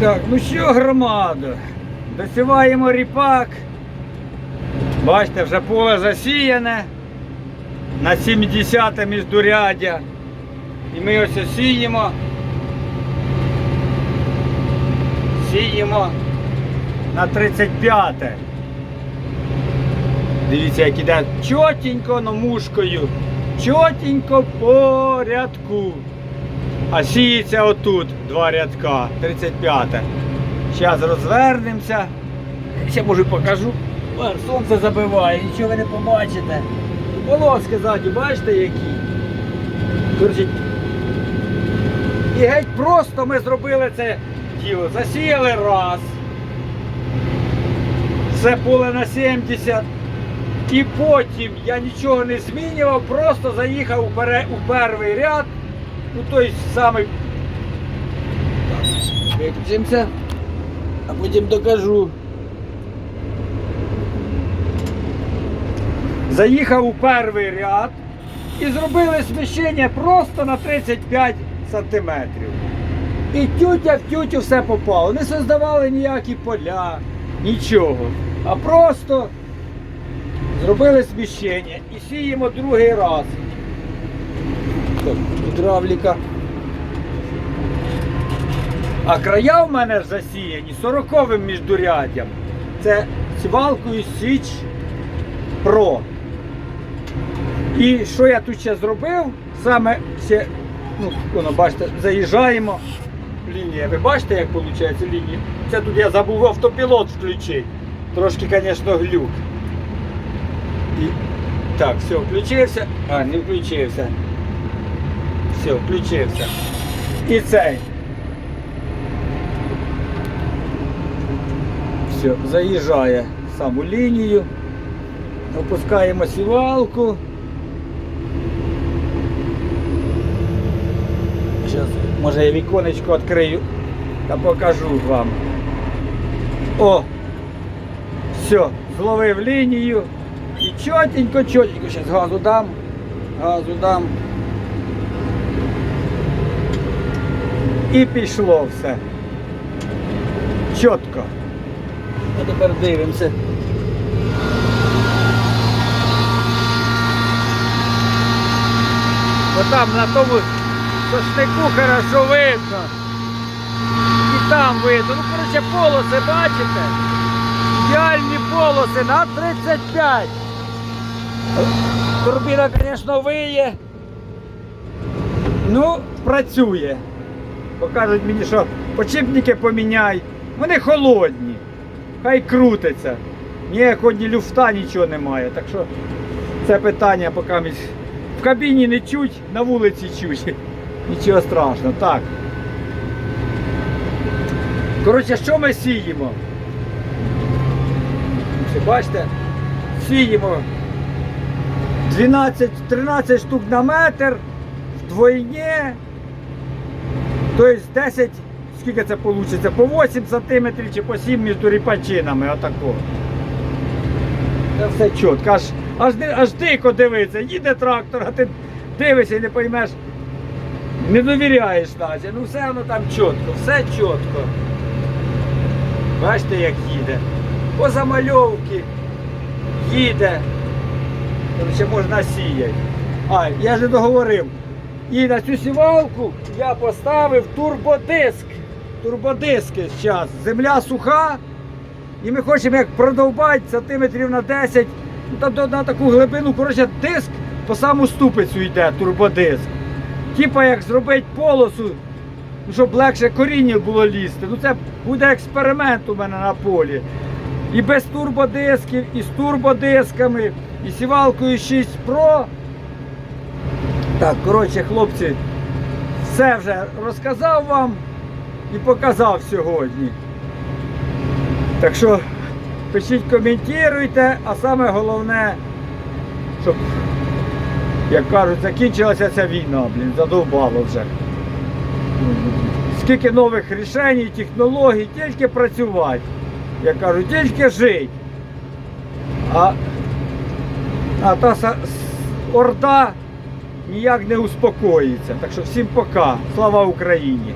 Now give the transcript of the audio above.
Так, ну що, громада? Досіваємо ріпак. Бачите, вже поле засіяне на 70 міждуряддя. І ми ось сіємо. Сіємо на 35. Дивіться, як іде чотенько номушкою, чотенько по рядку. А сіється отут два рядка, 35. Зараз розвернемося. Ще може покажу. Сонце забиває, нічого ви не побачите. Полоски ззаді, бачите які? І геть просто ми зробили це діло. Засіяли раз. Все поле на 70. І потім я нічого не змінював, просто заїхав у перший ряд, у той самий. Виключимося, а потім докажу. Заїхав у перший ряд і зробили сміщення просто на 35 сантиметрів. І тютя в тютю все попало. Не создавали ніякі поля, нічого. А просто зробили сміщення і сіємо другий раз. Так, гідравліка. А края в мене засіяні 40-вим міждуряддям. Це сівалкою Січ Про. І що я тут ще зробив? Саме ще, ну, воно, бачите, заїжджаємо. Лінія. Ви бачите, як виходить лінія? Це тут я забув автопілот включити. Трошки, звісно, глюк. І... Так, все, включився. А, не включився. Все, включився. І цей. Все, заїжджає саму лінію. Опускаємо сівалку. Зараз, може я віконечко відкрию та покажу вам. О! Все, зловив лінію. І чотенько, чотенько. Зараз газу дам. Газу дам. І пішло все. Чітко. А тепер дивимося. Бо там на тому сошнику хорошо видно. І там видно. Ну, коротше, полоси, бачите? Ідеальні полоси на 35. Турбіна, звісно, виє. Ну, працює. Покажуть мені, що почіпники поміняй. Вони холодні. Хай крутиться. Ніякого ні люфта, нічого немає. Так що це питання поки ми в кабіні не чуть, на вулиці чуть. Нічого страшного. Так. Коротше, що ми сіємо? Бачите? Сіємо 12-13 штук на метр, вдвойне. Тобто 10, скільки це вийде? По 8 см чи по 7 між ріпачинами. Отако. Це все чітко. Аж, аж, аж дико дивиться. Їде трактор, а ти дивишся і не поймеш. Не довіряєш Назі. Ну все воно там чітко, все чітко. Бачите, як їде. По замальовки їде. Ще можна сіяти. А, я ж не договорив. І на цю сівалку я поставив турбодиск. Турбодиски зараз. Земля суха. І ми хочемо як продовбати сантиметрів на 10, ну там на таку глибину, коротше, диск по саму ступицю йде, турбодиск. Типа як зробити полосу, ну, щоб легше коріння було лізти. Ну це буде експеримент у мене на полі. І без турбодисків, і з турбодисками, і сівалкою 6 Pro. Так, коротше, хлопці, все вже розказав вам і показав сьогодні. Так що пишіть, коментуйте, а саме головне, щоб, як кажуть, закінчилася ця війна, блін, задовбало вже. Скільки нових рішень, технологій, тільки працювати. Як кажуть, тільки жити. А, а та орда ніяк не успокоїться. Так що всім пока. Слава Україні!